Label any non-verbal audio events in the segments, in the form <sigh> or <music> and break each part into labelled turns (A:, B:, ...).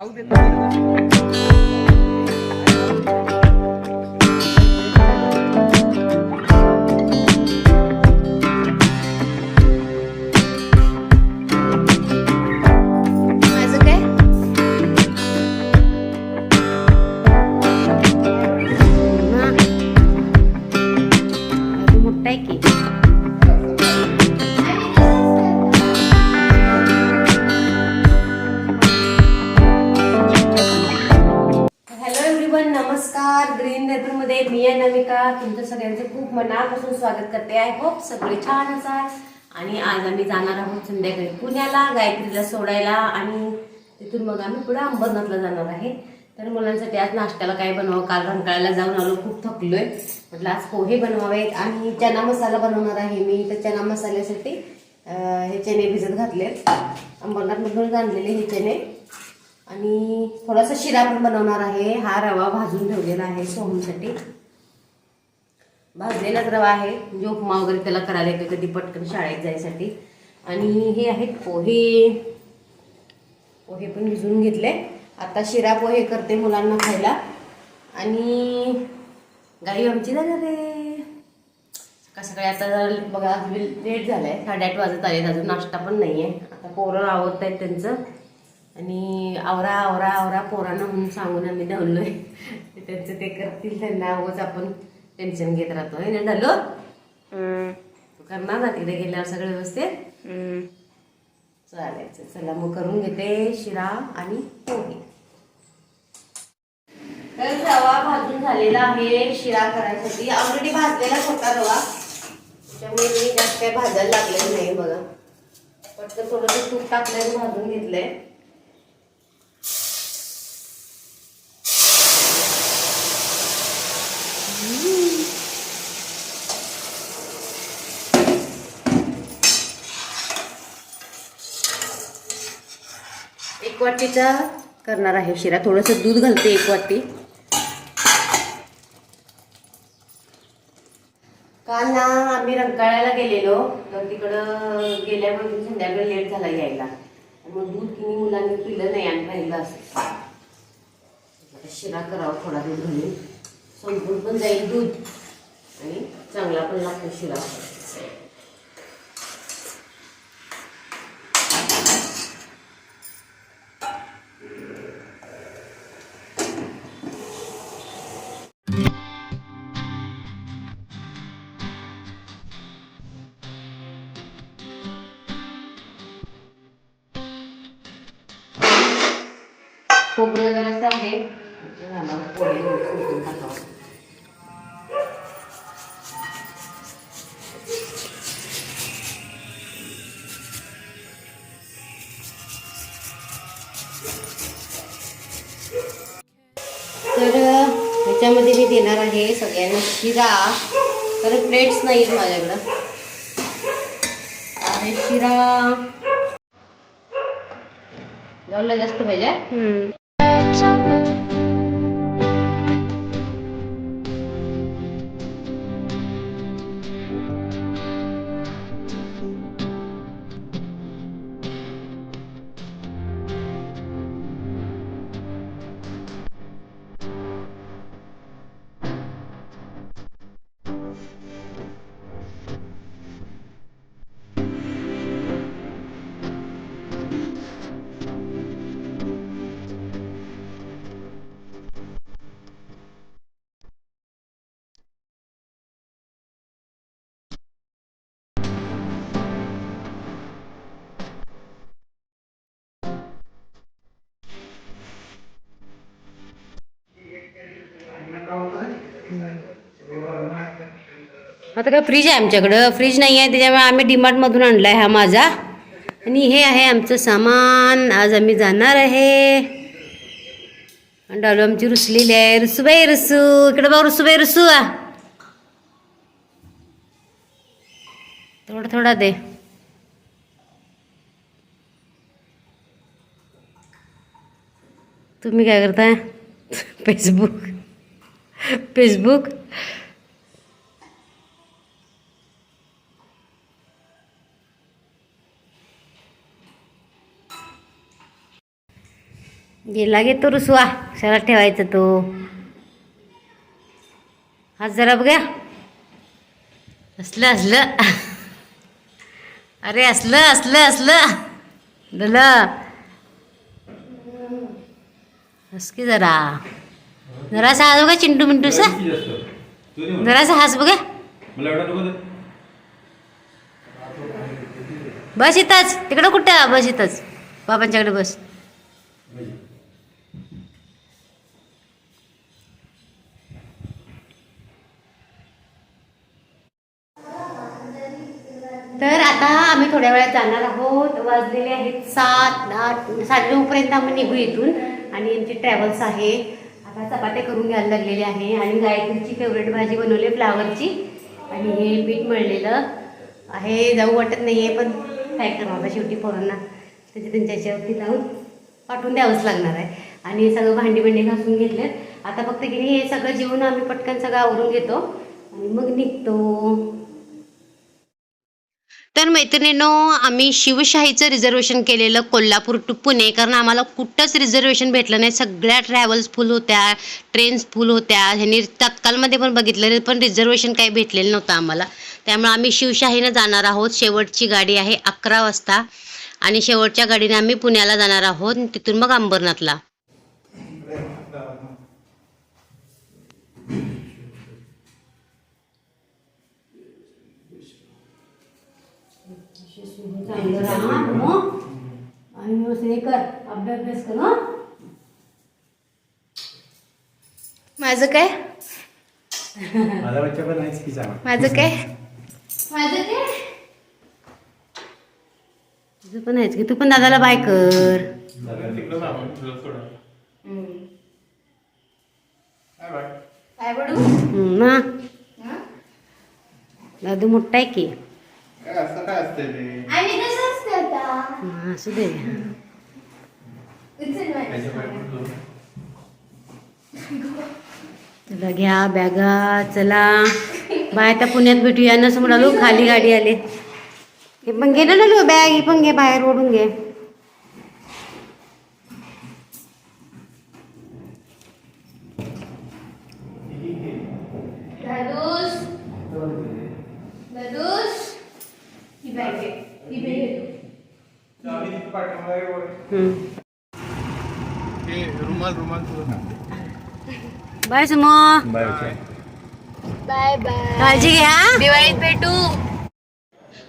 A: माझं नमस्कार. ग्रीन नेटमध्ये मी आहे नमिका तुमचं सगळ्यांचं खूप मनापासून स्वागत करते. आहे होप सगळे छान असाल. आणि आज आम्ही जाणार आहोत संध्याकाळी पुण्याला गायत्रीला सोडायला. आणि तिथून मग आम्ही पुढे अंबरनाथला जाणार आहे. तर मुलांसाठी आज नाश्त्याला काय बनवावं? काल रंकाळ्याला जाऊन आलो. खूप थकलोय. म्हटलं आज पोहे बनवावेत. आणि चना मसाला बनवणार आहे मी. तर चना मसाल्यासाठी हे चणे भिजत घातले अंबरनाथमधून आणलेले हे चणे. आणि थोडासा शिरा पण बनवणार आहे. हा रवा भाजून ठेवलेला आहे सोहमसाठी. भाजलेलाच रवा आहे. म्हणजे उपमा वगैरे त्याला करायला येतो कधी पटकन शाळेत जायसाठी. आणि हे आहेत पोहे. पोहे पण भिजवून घेतले. आता शिरा पोहे करते मुलांना खायला. आणि गाई आमची जाणार रे. सकाळ सकाळी आता जरा बघा लेट झालाय. साडेआठ वाजत आले अजून नाश्ता पण नाही आहे आता पोरं आवडत आहेत त्यांचं. आणि आवरा आवरा आवरा पोरांना म्हणून सांगून आम्ही धावलोय. ते त्यांचं ते करतील त्यांना उगाच आपण टेन्शन घेत राहतो हे ना ढालो? तू करणार ना तिकडे गेल्यावर सगळं व्यवस्थित? चालायचं चला मग करून घेते शिरा आणि पोहे. तर रवा भाजून झालेला आहे शिरा करायसाठी. ऑलरेडी भाजलेलाच होता रवा. त्याच्यामुळे मी जास्त काही भाजायला लागलेलं नाही बघा. पटकन थोडंसं तूप टाकलंय आणि भाजून घेतलंय एक वाटीचा करणार आहे शिरा. थोडंसं दूध घालते एक वाटी. काल ना आम्ही रंकाळ्याला गेलेलो. तर तिकडं गेल्यामुळे संध्याकाळी लेट झाला यायला. मग दूध किनी मुलांनी पिलं नाही आणि राहिलं असं. आता शिरा करावा थोडा दूध घालून. संपून पण जाईल दूध. आणि चांगला पण लागतो शिरा. खोबरं जरासं आहे. तर ह्याच्यामध्ये मी देणार आहे सगळ्यांना शिरा. तर प्लेट्स नाही आहेत माझ्याकडं. आणि शिरा. जास्त पाहिजे? आता काय फ्रीज आहे आमच्याकडं. फ्रीज नाही आहे त्याच्यामुळे आम्ही डीमार्टमधून आणला आहे हा माझा. आणि हे आहे आमचं सामान. आज आम्ही जाणार आहे. आणि डालू आमची रुसलेली आहे. रुसूबाई रुसू. इकडे बघ रुसूबाई रुसू. आ. थोडा थोडा दे. तुम्ही काय करताय? <laughs> फेसबुक फेसबुक गेला गे तो रुसवा. कशाला ठेवायचा तो. हात जरा बघ्या असलं असलं. अरे असलं असलं असलं. दलं. हस की जरा. जरासा हास बघा चिंटू मिंटूसा जरासा हास बघा. बस इथंच. तिकडं कुठं? बस इथंच. बाबांच्याकडे बस. तर आता आम्ही थोड्या वेळात जाणार आहोत. वाजलेले आहेत सात आठ साडेनऊपर्यंत आम्ही निघू इथून. आणि आमची ट्रॅव्हल्स आहे. आता चपात्या करून घ्यायला लागलेले आहे. आणि गायत्रीची फेवरेट भाजी बनवली फ्लावरची आणि हे पीठ मळलेलं आहे. जाऊ वाटत नाही आहे पण काय करावं शेवटी पोरांना. त्याच्या त्यांच्या याच्यावरती लावून पाठवून द्यावंच लागणार आहे. आणि सगळं भांडी भांडी घासून घेतलेत आता फक्त की नाही हे सगळं जेवण आम्ही पटकन सगळं आवरून घेतो. आणि मग निघतो. तर मैत्रिणीनो आम्ही शिवशाहीचं रिझर्वेशन केलेलं कोल्हापूर टू पुणे कारण आम्हाला कुठंच रिझर्वेशन भेटलं नाही. सगळ्या ट्रॅव्हल्स फुल होत्या ट्रेन्स फुल होत्या. ह्यांनी तत्कालमध्ये पण बघितलं पण रिझर्वेशन काही भेटलेलं नव्हतं आम्हाला. त्यामुळे आम्ही शिवशाहीनं जाणार आहोत. शेवटची गाडी आहे अकरा वाजता. आणि शेवटच्या गाडीने आम्ही पुण्याला जाणार आहोत. तिथून मग अंबरनाथला. चांगलं राहा मग. आणि व्यवस्थित हे कर. अभ्यास अभ्यास कर हं?
B: माझं काय?
C: माझा बच्चा पण आहेच की चांगला.
B: माझं काय? माझं काय?
A: तुझं पण आहेच की. तू पण दादाला बाय कर.
C: दादा तिकडं जा, मग तुला सोडा. Bye bye.
B: काय बडू?
A: हं, ना. दादू मोठा आहे की.
C: काय असं काय असतंय ते?
A: असू दे
B: उचल माझं.
A: चला घ्या बॅगा चला. बाय आता पुण्यात भेटूया ना समोर आलो खाली गाडी आली. हे पण घे ना लो बॅग ही पण घे बाहेर ओढून घे
B: दादूस दादूस ही बॅग घे ही बॅग घे
C: चावी तिथं पाठीमागे आहे वर.
A: हं.
C: हे रुमाल रुमाल तुझं सांग.
A: बाय समो.
B: बाय. बाय
A: काळजी घ्या.
B: दिवाळीत भेटू.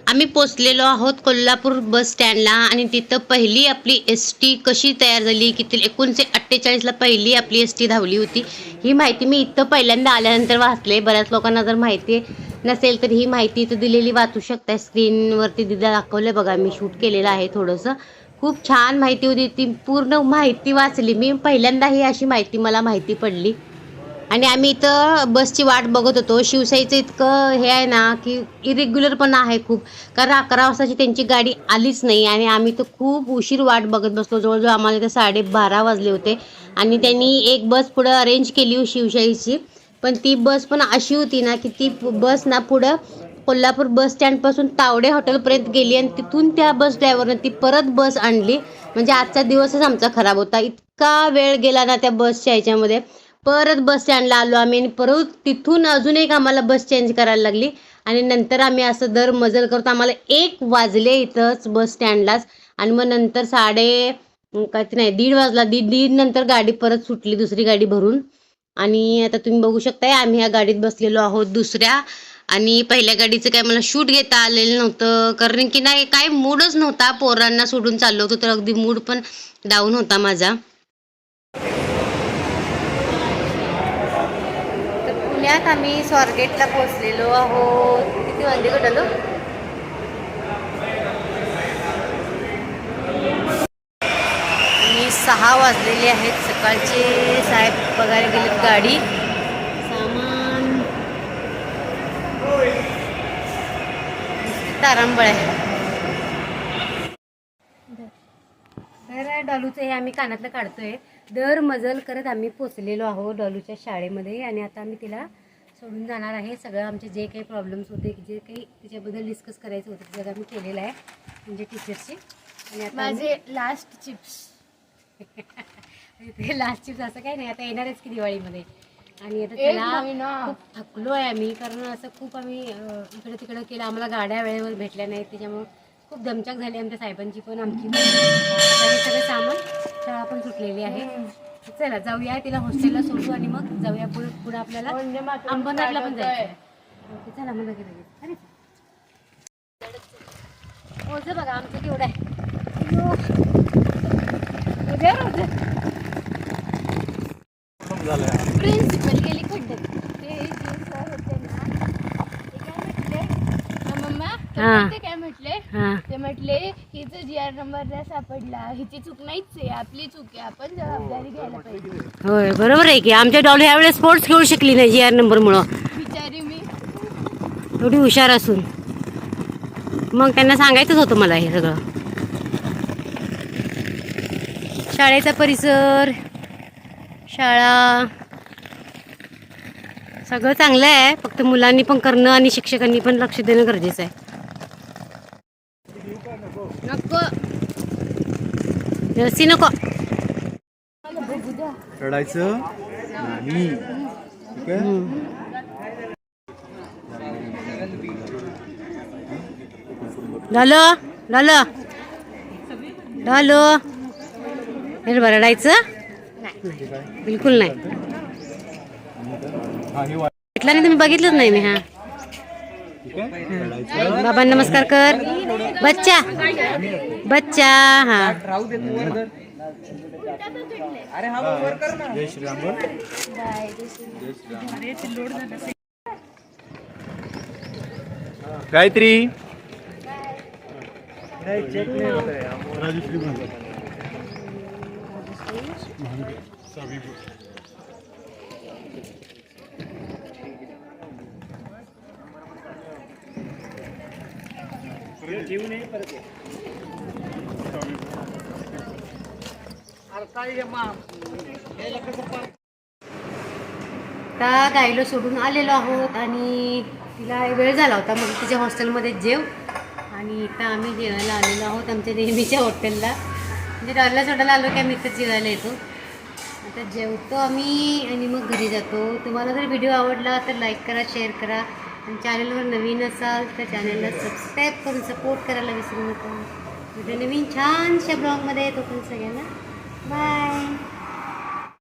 A: आम्ही पोचलेलो आहोत कोल्हापूर बस स्टँडला आणि तिथं पहिली आपली एस टी कशी तयार झाली किती एकोणीसशे अठ्ठेचाळीसला पहिली आपली एस टी धावली होती ही माहिती मी इथं पहिल्यांदा आल्यानंतर वाचले बऱ्याच लोकांना जर माहिती नसेल तर ही माहिती इथं दिलेली वाचू शकता स्क्रीनवरती दिदा दाखवलं बघा मी शूट केलेलं आहे थोडंसं. खूप छान माहिती होती ती पूर्ण माहिती वाचली. मी पहिल्यांदा ही अशी माहिती मला माहिती पडली. आणि आम्ही इथं बसची वाट बघत होतो. शिवसाईचं इतकं हे आहे ना की इरेग्युलर पण आहे खूप. कारण अकरा वाजताची त्यांची गाडी आलीच नाही. आणि आम्ही तर खूप उशीर वाट बघत बसलो. जवळजवळ आम्हाला इथं साडेबारा वाजले होते. आणि त्यांनी एक बस पुढं अरेंज केली होती शिवशाहीची पण ती बस पण अशी होती ना की ती बस ना पुढं कोल्हापूर बस स्टँडपासून तावडे हॉटेलपर्यंत गेली आणि तिथून त्या बस ड्रायव्हरनं ती परत बस आणली. म्हणजे आजचा दिवसच आमचा खराब होता. इतका वेळ गेला ना त्या बसच्या ह्याच्यामध्ये. परत बस स्टँडला आलो आम्ही आणि परत तिथून अजून एक आम्हाला बस चेंज करायला लागली. आणि नंतर आम्ही असं दर मजल करतो. आम्हाला एक वाजले इथंच बस स्टँडलाच. आणि मग नंतर साडे अं, काय नाही दीड वाजला. दीड दीड नंतर गाडी परत सुटली दुसरी गाडी भरून. आणि आता तुम्ही बघू शकताय आम्ही ह्या गाडीत बसलेलो आहोत दुसऱ्या आणि पहिल्या गाडीचं काय मला शूट घेता आलेलं नव्हतं. कारण की नाही काय मूडच नव्हता. पोरांना सोडून चाललो होतो तर अगदी मूड पण डाऊन होता माझा. तर पुण्यात आम्ही स्वारगेटला पोहोचलेलो आहोत. किती वाजले आलो आणि सहा वाजलेले आहेत सकाळचे. साहेब बघायला गेलेत गाडी. तारांबळ आहे. तर डॉलूचं हे आम्ही कानातलं काढतोय. दर मजल करत आम्ही पोचलेलो आहोत डॉलूच्या शाळेमध्ये आणि आता आम्ही तिला सोडून जाणार आहे. सगळं आमचे जे काही प्रॉब्लेम्स होते जे काही तिच्याबद्दल डिस्कस करायचं होतं ते सगळं आम्ही केलेलं आहे म्हणजे टीचरशी आणि आता
B: माझे लास्ट चिप्स <laughs>
A: ते लास्ट चिप्स असं काही नाही आता येणारच की दिवाळीमध्ये. आणि आता त्याला खूप थकलो आहे आम्ही कारण असं खूप आम्ही इकडे तिकडे केलं. आम्हाला गाड्या वेळेवर भेटल्या नाहीत त्याच्यामुळे खूप दमचक झाली आमच्या साहेबांची पण आमची पण. आणि सगळं सामान शाळा पण सुटलेली आहे. चला जाऊया तिला हॉस्टेलला सोडू आणि मग जाऊया पुढे पुढे आपल्याला अंबरनाथला पण जायचं. ओके, चला मग लगेच लगेच. अरे. ओझं बघा आमचं केवढं आहे अय्यो. उद्या रोज
B: प्रिन्सिपल गेली खड्ड्यात ते जे सर होते ना ते काय म्हटले हा,
A: हा.
B: ते काय म्हटले?
A: हां.
B: ते म्हटले हिचं जी आर नंबर नाही सापडला. हिची चूक नाहीच आहे. आपली चूक आहे. आपण जबाबदारी घ्यायला पाहिजे.
A: होय बरोबर आहे की. आमच्या डॉली ह्यावेळेस स्पोर्ट्स खेळू शकली नाही जी आर नंबरमुळं
B: बिचारी मी.
A: एवढी हुशार असून. मग त्यांना सांगायचंच होतं मला हे सगळं. शाळेचा परिसर शाळा. सगळं चांगलं आहे. फक्त मुलांनी पण करणं आणि शिक्षकांनी पण लक्ष देणं गरजेचं आहे. नको. जर्सी नको.
C: रडायचं? नाही. ठीक आहे?
A: हे नाही बिलकुल नाही. भेटला नाही तुम्ही बघितलंच नाही मी हा
C: रडायचं
A: बाबा नमस्कार कर। बच्चा। बच्चा हाँ।
C: अरे कर जय श्री राम श्री गायत्री। सभी बोल.
A: आता गाईला सोडून आलेलो आहोत आणि तिला वेळ झाला होता मग तिच्या हॉस्टेलमध्ये जेव. आणि इथं आम्ही जेवायला आलेलो आहोत आमच्या नेहमीच्या हॉटेलला. म्हणजे डॉलला सोडायला आलो की आम्ही इथं जेवायला येतो. आता जेवतो आम्ही आणि मग घरी जातो. तुम्हाला जर व्हिडिओ आवडला तर लाईक करा शेअर करा. आणि चॅनलवर नवीन असाल तर चॅनलला सबस्क्राईब करून सपोर्ट करायला विसरू नका. म्हणजे नवीन छानशा ब्लॉगमध्ये येतो पण सगळ्यांना बाय